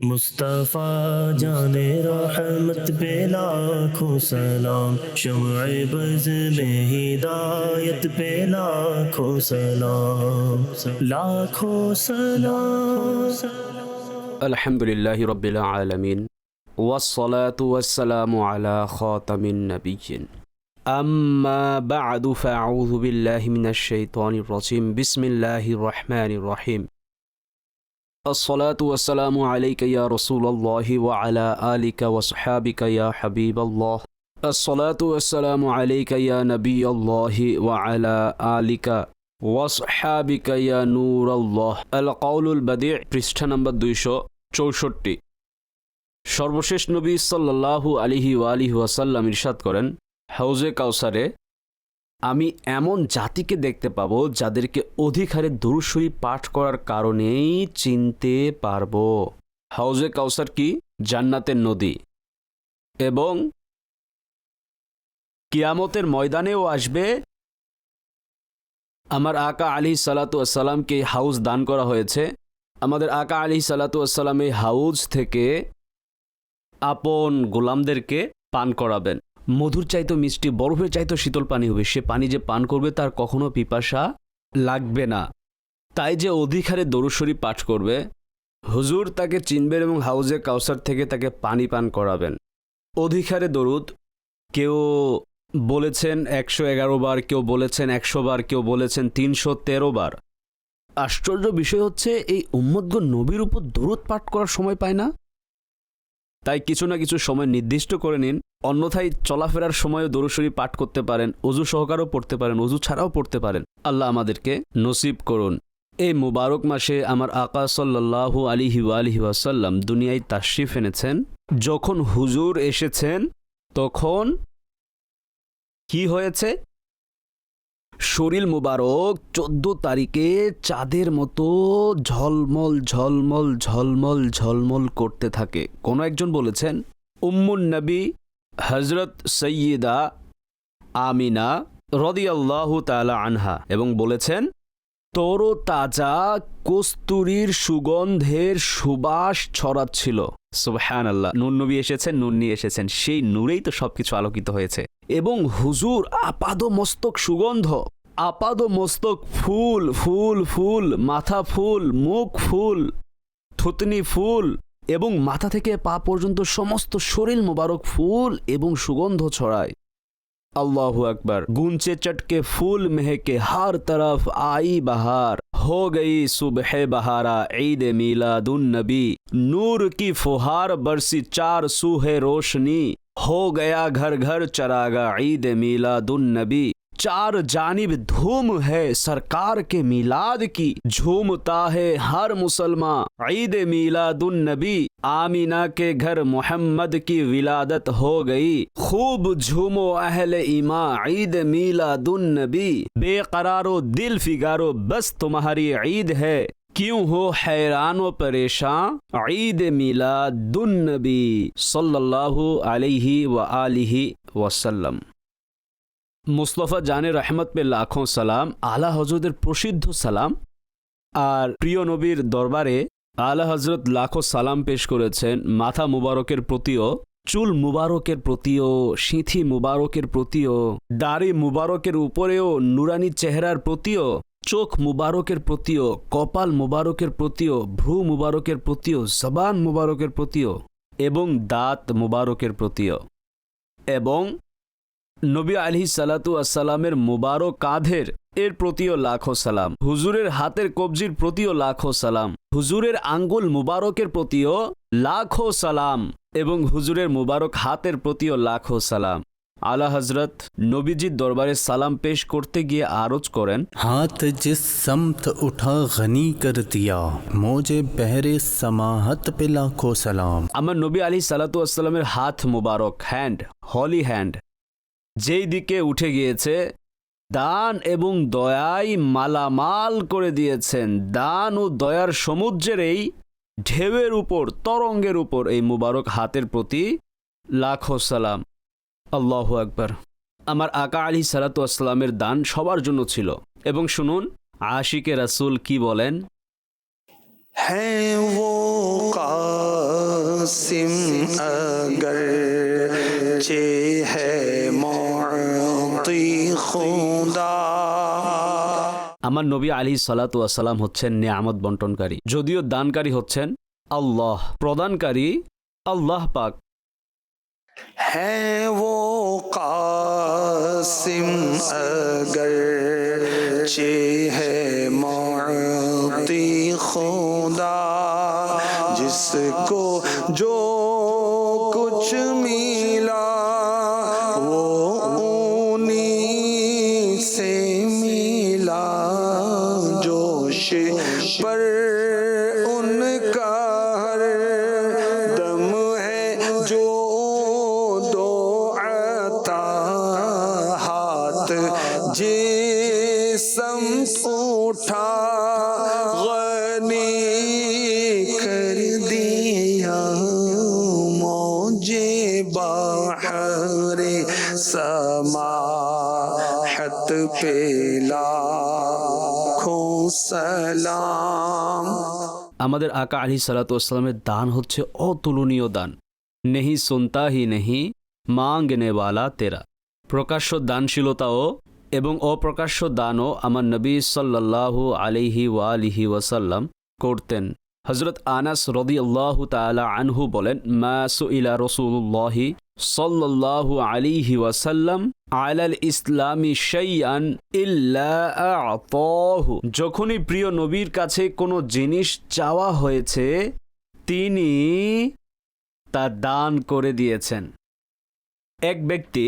مصطفیٰ جان رحمت پہ لاکھوں سلام شمع بز میں ہدایت پہ لاکھوں سلام لاکھوں سلام۔ الحمدللہ رب العالمین والصلاة والسلام على خاتم النبي أما بعد فأعوذ بالله من الشيطان الرجيم بسم الله الرحمن الرحيم الصلاة والسلام عليك يا رسول الله وعلى آلك وصحابك يا حبيب الله الصلاة والسلام عليك يا نبي الله وعلى آلك ওয়াসহাবিকা ইয়া নূর আল্লাহ আল কাউলুল বাদি পৃষ্ঠা নম্বর দুইশো চৌষট্টি সর্বশেষ নবী সাল্লাল্লাহু আলিহি ওয়ালিহি ওয়াসাল্লাম ইরশাদ করেন হাউজে কাউসারে আমি এমন জাতিকে দেখতে পাবো যাদেরকে অধিক হারে দুরুশরী পাঠ করার কারণেই চিনতে পারব। হাউজে কাউসার কি? জান্নাতের নদী। এবং কিয়ামতের ময়দানেও আসবে। আমার আকা আলী সালাতু আসসালামকে হাউস দান করা হয়েছে। আমাদের আকা আলী সালাতু আসসালাম এই হাউস থেকে আপন গোলামদেরকে পান করাবেন। মধুর চাইতো মিষ্টি, বরফের চাইতো শীতল পানি হবে। সে পানি যে পান করবে তার কখনো পিপাসা লাগবে না। তাই যে অধিক হারে দরুশরী পাঠ করবে, হুজুর তাকে চিনবেন এবং হাউজে কাউসার থেকে তাকে পানি পান করাবেন। অধিকারে দরুদ, কেউ বলেছেন একশো এগারো বার, কেউ বলেছেন একশো বার, কেউ বলেছেন তিনশো তেরো বার। আশ্চর্য বিষয় হচ্ছে, এই উম্মদগণ নবীর উপর দরুদ পাঠ করার সময় পায় না? তাই কিছু না কিছু সময় নির্দিষ্ট করে নিন অন্যথায় চলাফেরার সময়ও দরুশরী পাঠ করতে পারেন, অজু সহকারেও পড়তে পারেন, অজু ছাড়াও পড়তে পারেন। আল্লাহ আমাদেরকে নসিব করুন। এই মুবারক মাসে আমার আকা সাল্লাহু আলিহি আলিহি ওয়াসাল্লাম দুনিয়ায় তাশরিফ এনেছেন। যখন হুজুর এসেছেন, তখন কি হয়েছে? শরীর মুবারক চোদ্দ তারিখে চাঁদের মতো ঝলমল ঝলমল ঝলমল ঝলমল করতে থাকে। কোনো একজন বলেছেন, উম্মুন নবী হজরত সৈয়দা আমিনা রদিয়াল্লাহু তালা আনহা এবং বলেছেন তরো তাজা কস্তুরীর সুগন্ধের সুবাস ছড়াচ্ছিল। সুবহান আল্লাহ নুন নবী এসেছেন নুন্নি এসেছেন, সেই নূরেই তো সবকিছু আলোকিত হয়েছে। এবং হুজুর আপাদ মস্তক সুগন্ধ আপাদ মস্তক ফুল ফুল ফুল, মাথা ফুল, মুখ ফুল, থুতনি ফুল এবং মাথা থেকে পা পর্যন্ত সমস্ত শরীর মোবারক ফুল এবং সুগন্ধ ছড়ায় अल्लाह अकबर गूंचे चटके फूल महके हर तरफ आई बहार हो गई सुबह बहारा ईद मीलादुन नबी नूर की फुहार बरसी चार सूहे रोशनी हो गया घर घर चरागा ईद मीलादुन چار جانب دھوم ہے سرکار کے میلاد کی۔ جھومتا ہے ہر مسلمان۔ عید میلاد النبی۔ آمینہ کے گھر محمد کی ولادت ہو گئی۔ خوب جھومو اہل ایمان۔ عید میلاد النبی۔ بے قرارو دل فگارو بس تمہاری عید ہے۔ کیوں ہو حیران و پریشان؟ عید میلاد النبی۔ صلی اللہ علیہ وآلہ وسلم۔ মুস্তফা জানের রহমত পে লাখো সালাম, আলা হজরতের প্রসিদ্ধ সালাম, আর প্রিয় নবীর দরবারে আলা হজরত লাখো সালাম পেশ করেছেন। মাথা মুবারকের প্রতিও, চুল মুবারকের প্রতিও, সিঁথি মুবারকের প্রতিও, দাড়ি মুবারকের উপরেও, নুরানি চেহারার প্রতিও, চোখ মুবারকের প্রতিও, কপাল মুবারকের প্রতিও, ভ্রু মুবারকের প্রতিও, জবান মুবারকের প্রতিও, এবং দাঁত মুবারকের প্রতিও। এবং নবী আলহি সালাতু আসসালামের মুবারক কাঁধের এর প্রতিও লাখো সালাম। হুজুরের হাতের কবজির প্রতিও লাখো সালাম। হুজুরের আঙ্গুল মুবারকের প্রতিও লাখো সালাম এবং হুজুরের মুবারক হাতের প্রতিও লাখো সালাম। আলা হজরত নবীজির দরবারে সালাম পেশ করতে গিয়ে আরজ করেন হাত যে সমত উঠা গনি কর দিয়া মোজে বেহরে সমাহত পে লাখো সালাম। আমার নবী আলী সালাতু আসসালামের হাত মুবারক হ্যান্ড হলি হ্যান্ড যেই দিকে উঠে গিয়েছে দান এবং দয়াই মালামাল করে দিয়েছেন দান ও দয়ার সমুদ্রের এই ঢেউয়ের উপর তরঙ্গের উপর এই মুবারক হাতের প্রতি লাখো সালাম আল্লাহ আকবার আমার আকা আলী সালাতু আসসালামের দান সবার জন্য ছিল এবং শুনুন আশিকে রাসুল কি বলেন हैं वो का कासिम अगर चे है আমার নবী আলী সালাতাম হচ্ছেন নিয়ামত বন্টনকারী। যদিও দানকারী হচ্ছেন আল্লাহ প্রদানকারী আল্লাহ পাক। হ্যাঁ ও কাসিম আগর চে হ্যাঁ খোদা জো কুছ সালাম। আমাদের আকা আলি সালাতামের দান হচ্ছে অতুলনীয় দান। নেহি সন্তাহি নেহি মাঙ্গনেওয়ালা তেরা। প্রকাশ্য দানশীলতাও এবং অপ্রকাশ্য দানও আমার নবী সাল্লাল্লাহু আলিহি ওয়ালিহি ওয়াসাল্লাম করতেন। হজরত আনাস রদি আল্লাহ তালা আনহু বলেন, মা সুইলা রসুল্লাহি সাল্লাল্লাহু আলিহি ওয়াসাল্লাম আলাল ইসলামী শাইআন ইল্লা আতাহু। যখনই প্রিয় নবীর কাছে কোনো জিনিস চাওয়া হয়েছে, তিনি তা দান করে দিয়েছেন। এক ব্যক্তি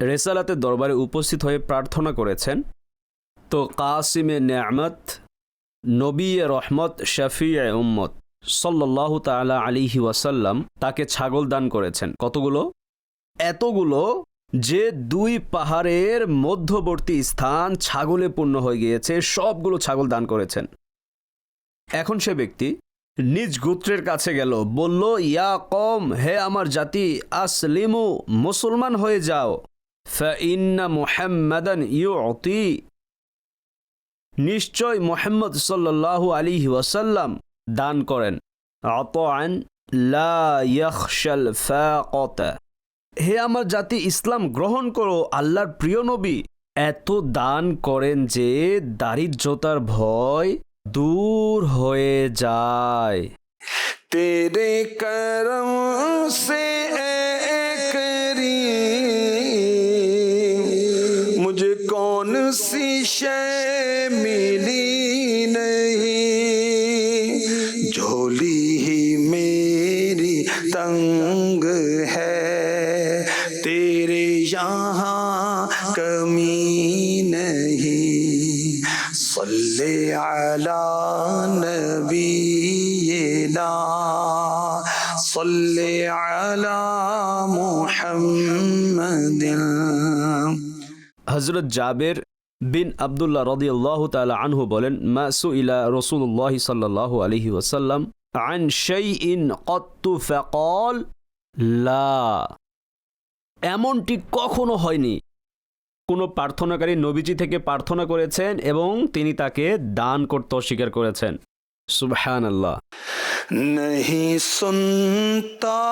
রেসালাতের দরবারে উপস্থিত হয়ে প্রার্থনা করেছেন, তো কাসিমে নেয়ামত, নবী রহমত শফি উম্মত। সাল্লাহ তালা আলিহি ওয়াসাল্লাম তাকে ছাগল দান করেছেন। কতগুলো? এতগুলো যে দুই পাহাড়ের মধ্যবর্তী স্থান ছাগলে পূর্ণ হয়ে গিয়েছে, সবগুলো ছাগল দান করেছেন। এখন সে ব্যক্তি নিজ গোত্রের কাছে গেল, বলল, ইয়া কম হে আমার জাতি, আসলিমু, মুসলমান হয়ে যাও। ফা মুহাম্মাদান ইউতি। নিশ্চয় মোহাম্মদ সাল্লাল্লাহু আলী ওয়াসাল্লাম দান করেন। আতআন, লা হে আমার জাতি ইসলাম, গ্রহণ করো। আল্লাহর প্রিয় নবী, এত দান করেন যে দারিদ্রতার ভয় দূর হয়ে যায়। তেরে করম সে করি মুঝে কোন সি শে صل على نبينا صل على محمد হজরত জাবের বিন আবদুল্লাহ রদিয়াল্লাহ তালা আনহু বলেন মাসু ইলা রসুল্লাহ সাল্লাহ আলহি ওসাল্লাম আন সেই ইন কত্তু ফ্যাকল লা এমনটি কখনো হয়নি কোনো প্রার্থনাকারী নবীজি থেকে প্রার্থনা করেছেন এবং তিনি তাকে দান করতে অস্বীকার করেছেন। সুবহান আল্লাহ নহি সুনতা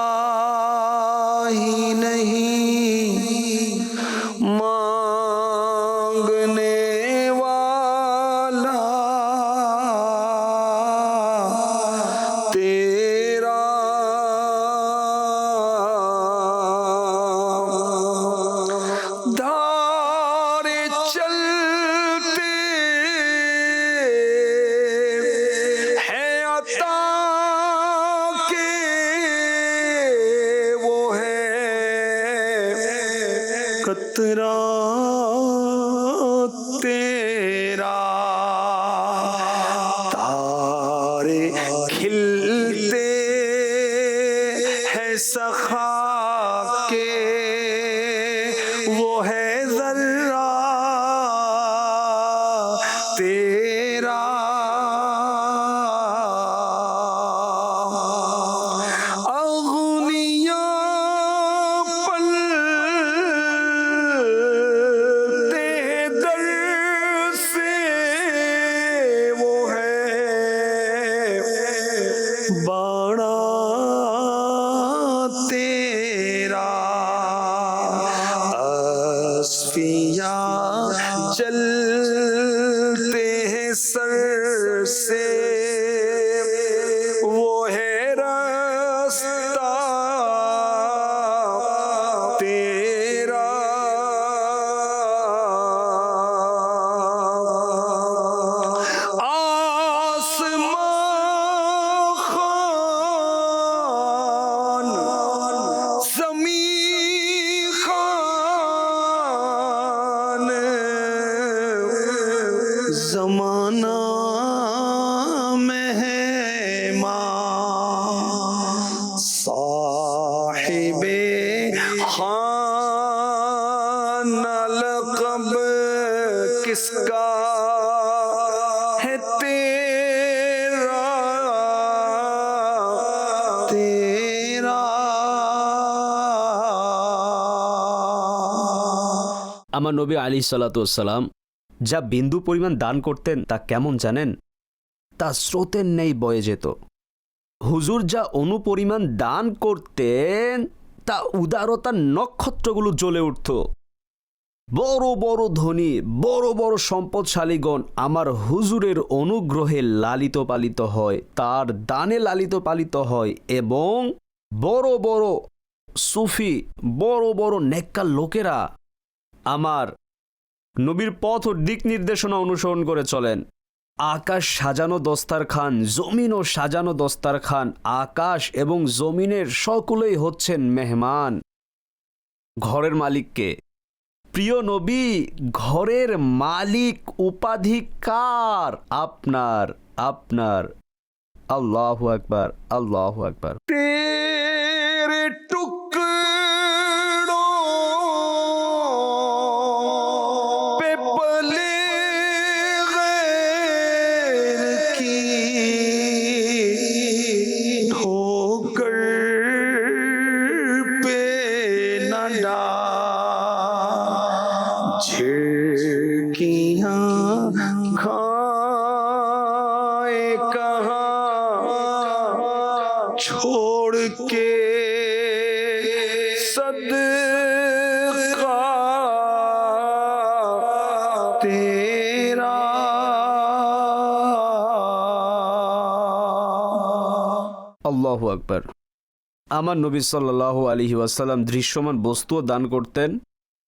নহি মা जमाना मेहमा साहिबे हाँ लकब किसका है तेरा तेरा আমার নবী আলী সালাতাম যা বিন্দু পরিমাণ দান করতেন তা কেমন জানেন? তা স্রোতের নেই বয়ে যেত। হুজুর যা অনুপরিমাণ দান করতেন, তা উদারতার নক্ষত্রগুলো জ্বলে উঠত। বড় বড় ধনী, বড় বড় সম্পদশালীগণ আমার হুজুরের অনুগ্রহে লালিত পালিত হয়, তার দানে লালিত পালিত হয় এবং বড় বড় সুফি, বড় বড় নেককার লোকেরা আমার নবীর পথ ও দিক নির্দেশনা অনুসরণ করে চলেন। আকাশ সাজানো দস্তারখান ও সাজানো দস্তারখান, আকাশ এবং জমিনের সকলেই হচ্ছেন মেহমান। ঘরের মালিককে, প্রিয় নবী, ঘরের মালিক উপাধিকার আপনার আপনার। আল্লাহ আকবার আল্লাহ আকবার। तेरे আমার নবী সাল্লাহ আলহি ওয়াসাল্লাম দৃশ্যমান বস্তুও দান করতেন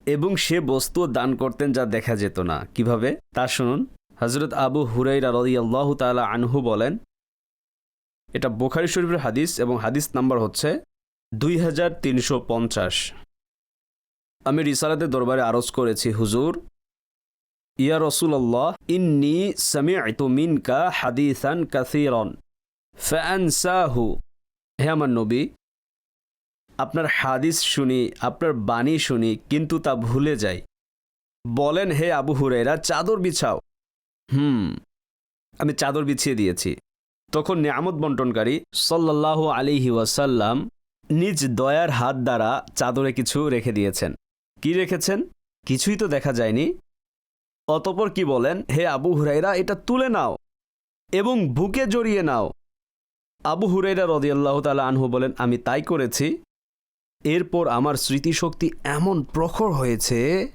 এবং সে বস্তুও দান করতেন যা দেখা যেত না। কীভাবে? তা শুনুন। হজরত আবু হুরাইরা রদি আল্লাহ তালা আনহু বলেন, এটা বোখারি শরীফের হাদিস এবং হাদিস নাম্বার হচ্ছে দুই হাজার তিনশো পঞ্চাশ। আমি রিসালাতের দরবারে আরজ করেছি, হুজুর, ইয়া রসুল্লাহ ইন্নি সামিআতু মিনকা হাদিসান কাসিরন ফ্যানসাহু হে আমার নবী আপনার হাদিস শুনি, আপনার বাণী শুনি, কিন্তু তা ভুলে যাই। বলেন, হে আবু হুরেরা চাদর বিছাও। হুম, আমি চাদর বিছিয়ে দিয়েছি। তখন নিয়ামত বন্টনকারী সাল্লাহ আলিহি ওয়াসাল্লাম নিজ দয়ার হাত দ্বারা চাদরে কিছু রেখে দিয়েছেন। কি রেখেছেন? কিছুই তো দেখা যায়নি। অতপর কি বলেন, হে আবু হুরাইরা এটা তুলে নাও এবং বুকে জড়িয়ে নাও। আবু হুরাইরা রদিয়াল্লাহ তালা আনহু বলেন, আমি তাই করেছি এরপর আমার স্মৃতিশক্তি এমন প্রখর হয়েছে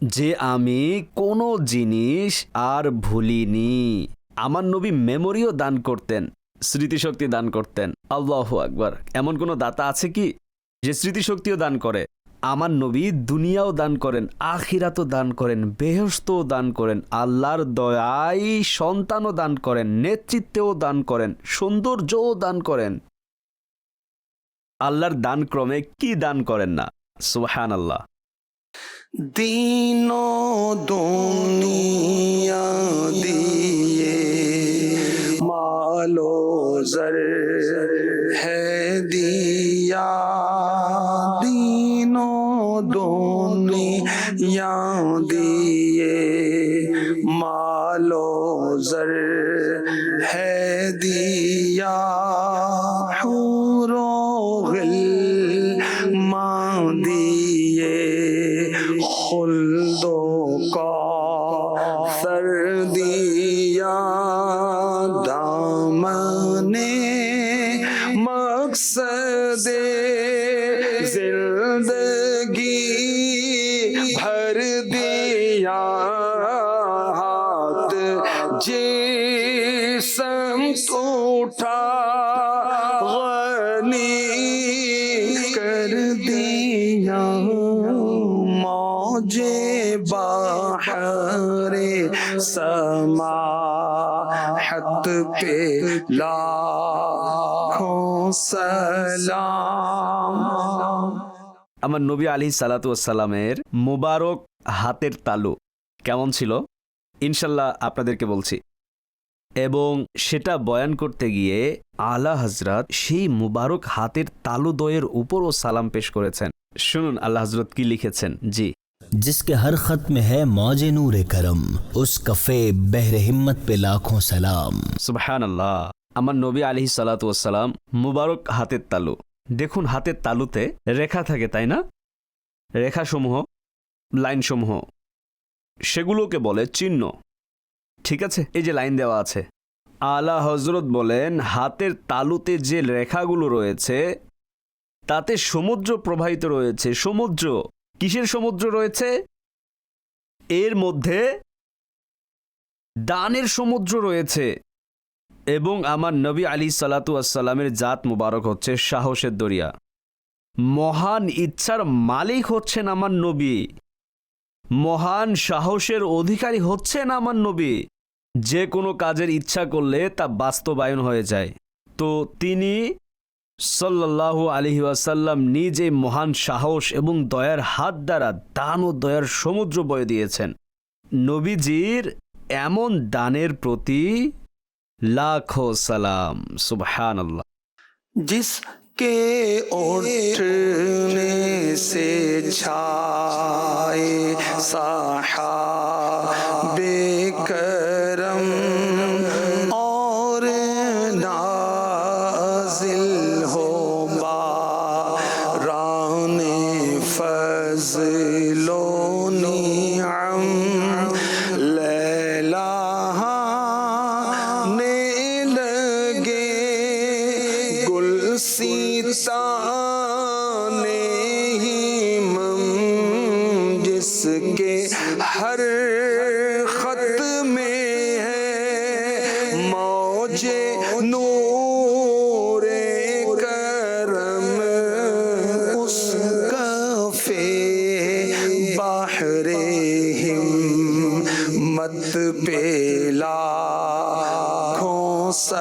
যে আমি কোনো জিনিস আর ভুলিনি। আমার নবী মেমোরিও দান করতেন, স্মৃতিশক্তি দান করতেন। আল্লাহ আকবার। এমন কোনো দাতা আছে কি যে স্মৃতিশক্তিও দান করে? আমার নবী দুনিয়াও দান করেন, আখিরাতও দান করেন বেহস্তও দান করেন, আল্লাহর দয়াই সন্তানও দান করেন, নেতৃত্বেও দান করেন, সৌন্দর্যও দান করেন। আল্লাহর দান ক্রমে কি দান করেন না? সুহান আল্লাহ দিন দুনিয়া দিয়ে মালো জর হে দিয়া। দিন দুনিয়া দিয়ে মালো জর হে দিয়া। আমার নবী আলী সালাতামের মুবারক হাতের তালু কেমন ছিল ইনশাল্লাহ আপনাদেরকে বলছি এবং সেটা বয়ান করতে গিয়ে আলা হজরত সেই মুবারক হাতের তালুদয়ের উপরও সালাম পেশ করেছেন শুনুন আল্লাহ হজরত কি লিখেছেন জি जिसके हर खत में है मौज नूर करम उस कफ़े बहर हिम्मत पे लाखों सलाम সুবহান আল্লাহ আমার নবী আলী সালাতাম মুবারক হাতের তালু। দেখুন হাতের তালুতে রেখা থাকে, তাই না? রেখাসমূহ, লাইনসমূহ। সেগুলোকে বলে চিহ্ন। ঠিক আছে? এই যে লাইন দেওয়া আছে। আলা হজরত বলেন, হাতের তালুতে যে রেখাগুলো রয়েছে, তাতে সমুদ্র প্রবাহিত রয়েছে। সমুদ্র? কিসের সমুদ্র রয়েছে? এর মধ্যে দানের সমুদ্র রয়েছে। এবং আমার নবী আলী সালাতু আসসালামের জাত মুবারক হচ্ছে সাহসের দরিয়া। মহান ইচ্ছার মালিক হচ্ছেন আমার নবী। মহান সাহসের অধিকারী হচ্ছেন আমার নবী। যে কোনো কাজের ইচ্ছা করলে তা বাস্তবায়ন হয়ে যায়। তো তিনি সাল্লাল্লাহু আলহি ওয়াসাল্লাম নিজ এই মহান সাহস এবং দয়ার হাত দ্বারা দান ও দয়ার সমুদ্র বয়ে দিয়েছেন। নবীজির এমন দানের প্রতি لاکھوں سلام سبحان اللہ جس کے اٹھنے سے چھائے صحابہ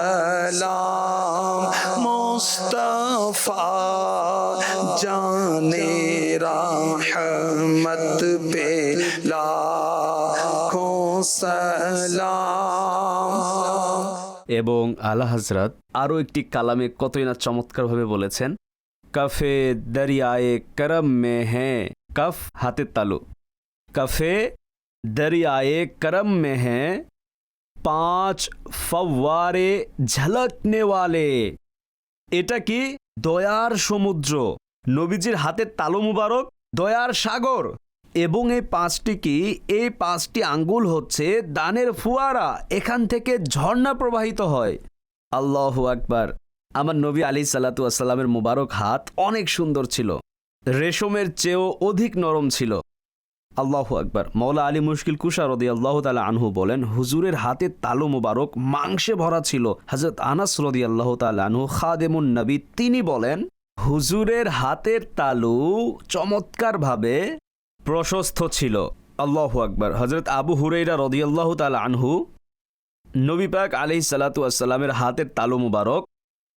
সালাম। মুস্তফা, জানে রাহমত পে লাখো সালাম এবং আলা হজরত আরও একটি কালামে কতই না চমৎকারভাবে বলেছেন, কফে দরিয়ায়ে করম মে হ্যাঁ কফ হাতে তালু। কফে দরিয়ায়ে করম মে হ্যাঁ পাঁচ ফওয়ারে ঝলকনে ওয়ালে। এটা কি দয়ার সমুদ্র? নবীজির হাতের তালু মুবারক, দয়ার সাগর। এবং এই পাঁচটি কি? এই পাঁচটি আঙ্গুল হচ্ছে দানের ফুয়ারা। এখান থেকে ঝর্ণা প্রবাহিত হয়। আল্লাহ আকবার। আমার নবী আলী সাল্লাতু আসসালামের মুবারক হাত অনেক সুন্দর ছিল। রেশমের চেয়েও অধিক নরম ছিল। আল্লাহ আকবার। মৌলা আলী মুশকিল কুশা রদি আল্লাহ তালা আনহু বলেন, হুজুরের হাতে তালু মুবারক, মাংসে ভরা ছিল। হজরত আনাস রদি আল্লাহ তালা আনহু খাদেমুন নবী, তিনি বলেন, হুজুরের হাতের তালু চমৎকারভাবে প্রশস্ত ছিল। আল্লাহ আকবার। হজরত আবু হুরেইরা রদিয়াল্লাহ তাল আনহু, নবী পাক আলি সালাতু আসসালামের হাতের তালু মুবারক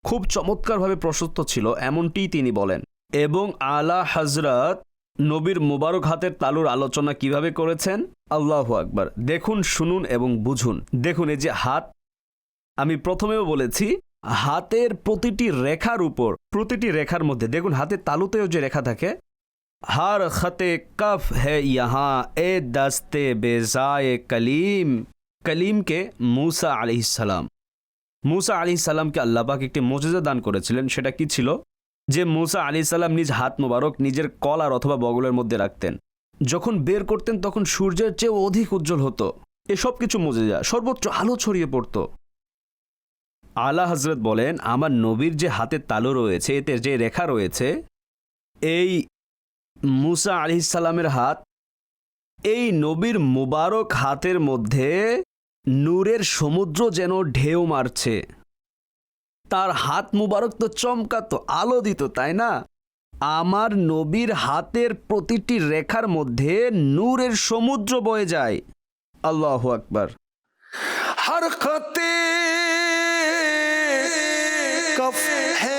খুব চমৎকারভাবে প্রশস্ত ছিল এমনটি তিনি বলেন। এবং আলা হজরত নবীর মোবারক হাতের তালুর আলোচনা কীভাবে করেছেন? আল্লাহ আকবার। দেখুন, শুনুন এবং বুঝুন। দেখুন, এই যে হাত, আমি প্রথমেও বলেছি, হাতের প্রতিটি রেখার উপর, প্রতিটি রেখার মধ্যে, দেখুন, হাতের তালুতেও যে রেখা থাকে, হার খতে কফ হ্যাঁ এ দস্তে বেজায় কলিম। কলিমকে মূসা আলি সালাম। মূসা আলি সালামকে আল্লাপাক একটি মজিজা দান করেছিলেন। সেটা কি ছিল? যে মুসা আলি সাল্লাম নিজ হাত মোবারক, নিজের কলার অথবা বগলের মধ্যে রাখতেন। যখন বের করতেন, তখন সূর্যের চেয়েও অধিক উজ্জ্বল হতো। এসব কিছু মজেজা সর্বোচ্চ আলো ছড়িয়ে পড়তো। আলা হজরত বলেন, আমার নবীর যে হাতের তালু রয়েছে, এতে যে রেখা রয়েছে, এই মুসা আলিহিসাল্লামের হাত, এই নবীর মুবারক হাতের মধ্যে নূরের সমুদ্র যেন ঢেউ মারছে। তার হাত মুবারক তো চমকাত, আলো দিত, তাই না? আমার নবীর হাতের প্রতিটি রেখার মধ্যে নূরের সমুদ্র বয়ে যায়। আল্লাহ আকবার। হরকতে কফ হে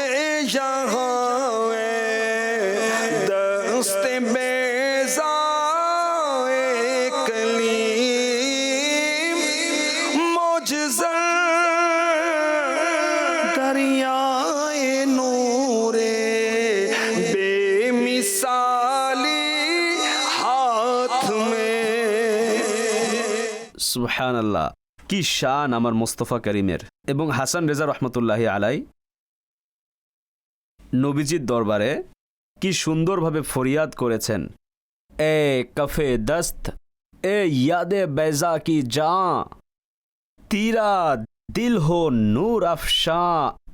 সুবহান আল্লাহ কি শান আমার মোস্তফা করিমের। এবং হাসান রেজা রহমতুল্লাহ আলাই। নবীজির দরবারে কি সুন্দরভাবে ফরিয়াদ করেছেন। এ কফে দস্ত, এ ইয়াদে বেজা কি জা। তিরা দিল হো নূর আফশা,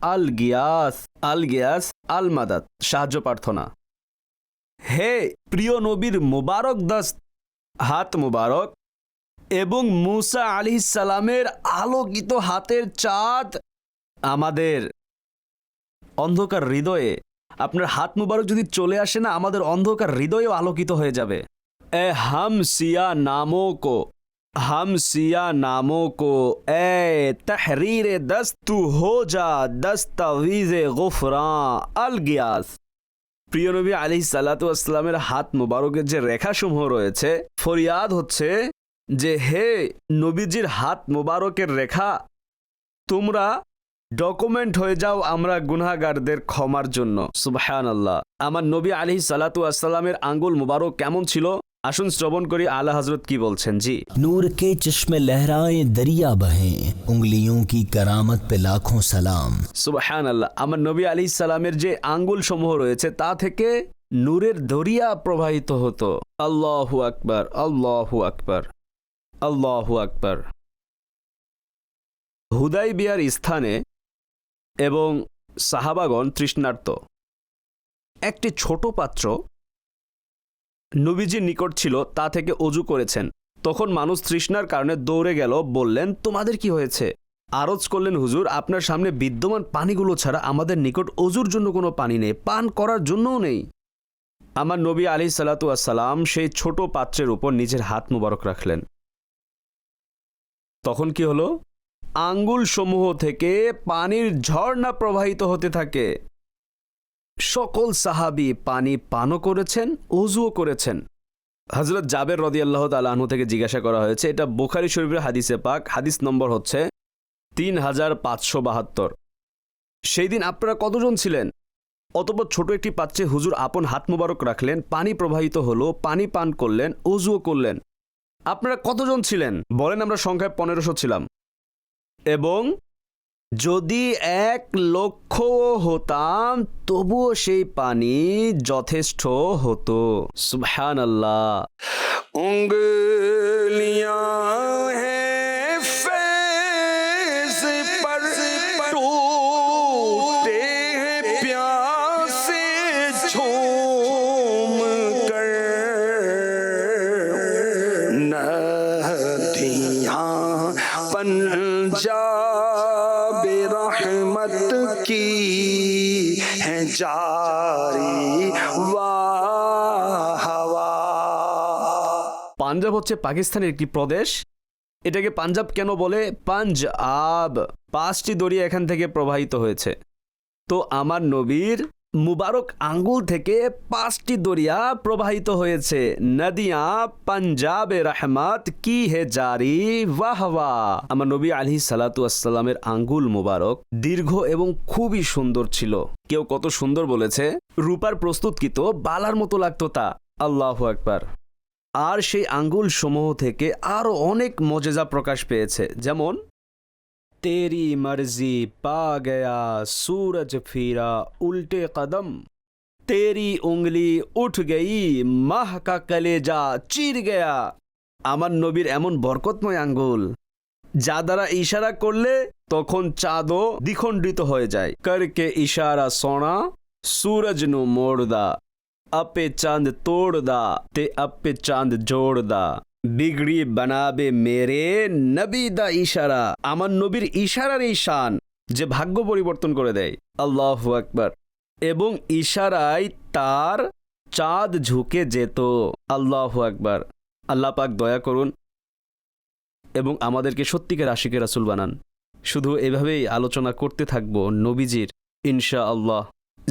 আল গিয়াস আল গিয়াস, আল মাদাত সাহায্য প্রার্থনা। হে প্রিয় নবীর মুবারক দস্ত, হাত মুবারক। এবং মুসা আলি সালামের আলোকিত হাতের চাঁদ আমাদের অন্ধকার হৃদয়ে। আপনার হাত মুবারক যদি চলে আসে না, আমাদের অন্ধকার হৃদয়েও আলোকিত হয়ে যাবে। এ হাম সিয়া নামো কো হাম সিয়া নামো কো এ তহরির দস্তু হো যা দস্তাবিজ গুফরাঁ আল গিয়াস। প্রিয় নবী আলি সাল্লাতু আসলামের হাত মুবারকের যে রেখাসমূহ রয়েছে, ফরিয়াদ হচ্ছে যে হে নবীজির হাত মোবারকের রেখা তোমরা ডকুমেন্ট হয়ে যাও আমরা গুনাগারদের ক্ষমার জন্য। সুবাহান আল্লাহ আমার নবী আলি সালাতু আসসালামের আঙ্গুল মোবারক কেমন ছিল? আসুন শ্রবণ করি আলা হজরত কি বলছেন। জি। নূর কে চশমে লহরায়ে দরিয়া বহে উঙ্গলিয়ং কি কারামত পে লাখো সালাম সুবহান আল্লাহ আমার নবী আলি সালামের যে আঙ্গুল সমূহ রয়েছে তা থেকে নূরের দরিয়া প্রবাহিত হতো। আল্লাহু আকবার আল্লাহু আকবার। আল্লাহু আকবর। হুদাই বিয়ার স্থানে এবং সাহাবাগণ তৃষ্ণার্ত। একটি ছোট পাত্র নবীজির নিকট ছিল, তা থেকে অজু করেছেন। তখন মানুষ তৃষ্ণার কারণে দৌড়ে গেল, বললেন, তোমাদের কি হয়েছে? আরজ করলেন, হুজুর, আপনার সামনে বিদ্যমান পানিগুলো ছাড়া আমাদের নিকট অজুর জন্য কোনো পানি নেই, পান করার জন্যও নেই। আমার নবী আলি সালাতু আসসালাম সেই ছোট পাত্রের উপর নিজের হাত মুবারক রাখলেন। তখন কি হলো? আঙ্গুল সমূহ থেকে পানির ঝর্ণা প্রবাহিত হতে থাকে। সকল সাহাবি পানি পানও করেছেন অজুও করেছেন। হজরত জাবের রদি আল্লাহ তালাহু থেকে জিজ্ঞাসা করা হয়েছে, এটা বোখারি শরীফের হাদিসে পাক, হাদিস নম্বর হচ্ছে তিন হাজার পাঁচশো বাহাত্তর। সেই দিন আপনারা কতজন ছিলেন? অতপর ছোট একটি পাত্রে হুজুর আপন হাত মোবারক রাখলেন, পানি প্রবাহিত হলো, পানি পান করলেন অজুও করলেন। আপনারা কতজন ছিলেন? বলেন আমরা সংখ্যায় পনেরোশো ছিলাম। এবং যদি এক লক্ষ হতাম, তবুও সেই পানি যথেষ্ট হতো। সুহান আল্লাহ উঙ্গলিয়া হ্যাঁ হচ্ছে পাকিস্তানের একটি প্রদেশ। এটাকে পাঞ্জাব কেন বলে? পাঞ্জাব। পাঁচটি দরিয়া এখান থেকে প্রবাহিত হয়েছে। তো আমার নবীর মুবারক আঙ্গুল থেকে পাঁচটি দরিয়া প্রবাহিত হয়েছে। নদিয়া, পাঞ্জাবে রহমত, কি হে জারি, ওয়াহ আমার নবী আলহি সালাতু আসসালামের আঙ্গুল মুবারক দীর্ঘ এবং খুবই সুন্দর ছিল। কেউ কত সুন্দর বলেছে? রূপার প্রস্তুতকৃত, বালার মতো লাগতো তা। আল্লাহ আকবার। আর সেই আঙ্গুল সমূহ থেকে আরও অনেক মজেজা প্রকাশ পেয়েছে। যেমন, তেরি মর্জি পা গয়া, সূরজ ফিরা উল্টে কদম। তেরি উঙ্গলি উঠ গেই, মাহ কা কলেজা চির গয়া। আমার নবীর এমন বরকতময় আঙ্গুল, যা দ্বারা ইশারা করলে তখন চাঁদও দ্বিখণ্ডিত হয়ে যায়। করকে ইশারা সোনা, সূরজ নো মোড়দা। अपे चांद तोड़दा ते अपे चांद জোড়দা বিগড়ি বানাবে মেরে নবী দা ইশারা আমার নবীর ইশারার এই শান যে ভাগ্য পরিবর্তন করে দেয় আল্লাহ আকবার এবং ইশারায় তার চাঁদ ঝুঁকে যেত আল্লাহ আকবার আল্লাহ পাক দয়া করুন এবং আমাদেরকে সত্যিকার আশিকে রাসুল বানান শুধু এভাবেই আলোচনা করতে থাকবো নবীজির ইনশা আল্লাহ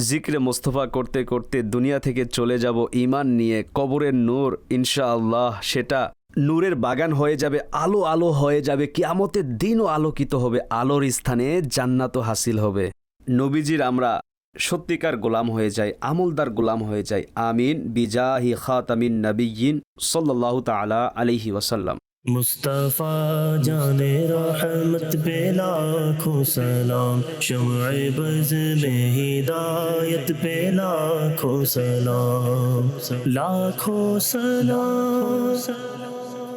জিক্রে মোস্তফা করতে করতে দুনিয়া থেকে চলে যাব ইমান নিয়ে, কবরের নূর ইনশা আল্লাহ সেটা নূরের বাগান হয়ে যাবে, আলো আলো হয়ে যাবে, কিয়ামতের দিনও আলোকিত হবে, আলোর স্থানে জান্নাতও হাসিল হবে। নবীজির আমরা সত্যিকার গোলাম হয়ে যাই, আমলদার গোলাম হয়ে যাই, আমিন, বিজাহি খাতামিন নবীন সাল্লাহ তালা আলিহি ওয়াসাল্লাম। مصطفیٰ جان رحمت پہ لاکھوں سلام، شمع بز میں ہدایت پہ لاکھوں سلام لاکھوں سلام۔